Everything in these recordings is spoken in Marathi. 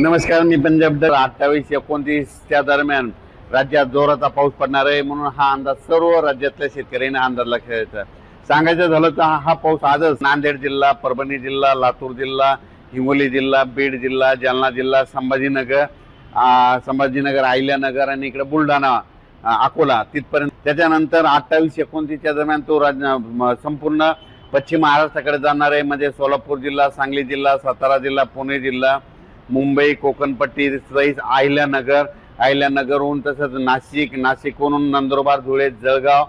नमस्कार मी पंजाब अठ्ठावीस एकोणतीसच्या दरम्यान राज्यात जोराचा पाऊस पडणार आहे म्हणून हा अंदाज सर्व राज्यातल्या शेतकऱ्यांनी अंदाज लक्षात द्यायचा सांगायचं झालं तर हा पाऊस आजच नांदेड जिल्हा परभणी जिल्हा लातूर जिल्हा हिंगोली जिल्हा बीड जिल्हा जालना जिल्हा संभाजीनगर संभाजीनगर अहिल्यानगर आणि इकडे बुलढाणा अकोला तिथपर्यंत. त्याच्यानंतर अठ्ठावीस एकोणतीसच्या दरम्यान तो राज संपूर्ण पश्चिम महाराष्ट्राकडे जाणार आहे. म्हणजे सोलापूर जिल्हा सांगली जिल्हा सातारा जिल्हा पुणे जिल्हा मुंबई कोकणपट्टी सहित अहिल्यानगर. अहिल्यानगरहून तसंच नाशिक नाशिकहून नंदुरबार धुळे जळगाव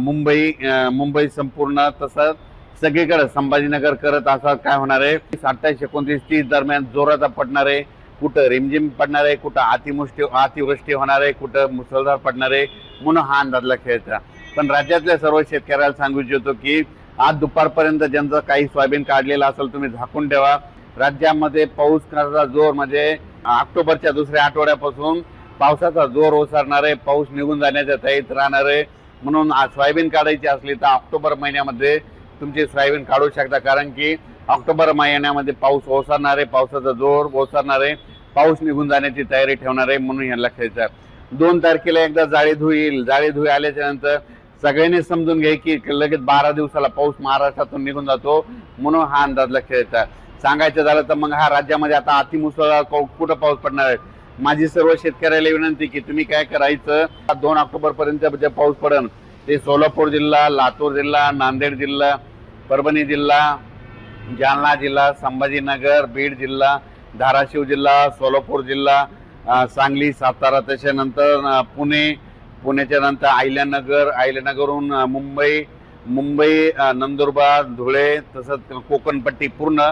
मुंबई मुंबई संपूर्ण तसंच सगळीकडे संभाजीनगर करत असं काय होणार आहे? अठ्ठावीस एकोणतीस तीस दरम्यान जोराचा पडणार आहे. कुठं रिमझिम पडणार आहे? कुठं अतिवृष्टी अतिवृष्टी होणार आहे? कुठं मुसळधार पडणार आहे? म्हणून हा अंदाजला खेळचा पण राज्यातल्या सर्व शेतकऱ्याला सांगू इच्छितो की आज दुपारपर्यंत ज्यांचं काही सोयाबीन काढलेलं असेल तुम्ही झाकून ठेवा. राज्यामध्ये पाऊस करण्याचा जोर म्हणजे ऑक्टोबरच्या दुसऱ्या आठवड्यापासून पावसाचा जोर ओसरणार आहे पाऊस निघून जाण्याच्या तयारीत राहणार. आहे म्हणून आज सोयाबीन काढायची असली तर ऑक्टोबर महिन्यामध्ये तुमची सोयाबीन काढू शकता. कारण की ऑक्टोबर महिन्यामध्ये पाऊस ओसरणार आहे पावसाचा जोर ओसरणार आहे पाऊस निघून जाण्याची तयारी ठेवणार आहे म्हणून हे लक्षात आहे. दोन तारखेला एकदा जाळी धुईल जाळी धुई आल्याच्यानंतर सगळ्यांनी समजून घ्या की लगेच बारा दिवसाला पाऊस महाराष्ट्रातून निघून जातो. म्हणून हा अंदाज लक्षात येतात सांगायचं झालं तर मग हा राज्यामध्ये आता अतिमुसळधार पाऊस कुठं पाऊस पडणार आहे? माझी सर्व शेतकऱ्याला विनंती की तुम्ही काय करायचं? दोन ऑक्टोबर पर्यंत जे पाऊस पडन ते सोलापूर जिल्हा लातूर जिल्हा नांदेड जिल्हा परभणी जिल्हा जालना जिल्हा संभाजीनगर बीड जिल्हा धाराशिव जिल्हा सोलापूर जिल्हा सांगली सातारा त्याच्यानंतर पुणे पुण्याच्या नंतर अहिल्यानगर अहिल्यानगरहून मुंबई मुंबई नंदुरबार धुळे तसंच कोकणपट्टी पूर्ण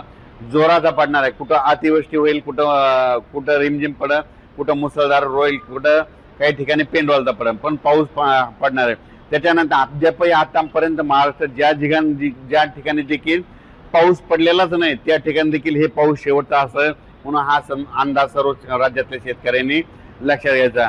जोराचा पडणार आहे. कुठं अतिवृष्टी होईल कुठं कुठं रिमझिम पडल कुठं मुसळधार होईल कुठं काही ठिकाणी पेंडवालचा पडेल पण पाऊस प- पडणार आहे. त्याच्यानंतर अद्यापही आतापर्यंत महाराष्ट्रात ज्या ठिकाणी ज्या ठिकाणी देखील पाऊस पडलेलाच नाही त्या ठिकाणी देखील हे पाऊस शेवटचा असं म्हणून हा सण अंदाज सर्व राज्यातल्या शेतकऱ्यांनी लक्षात घ्यायचा.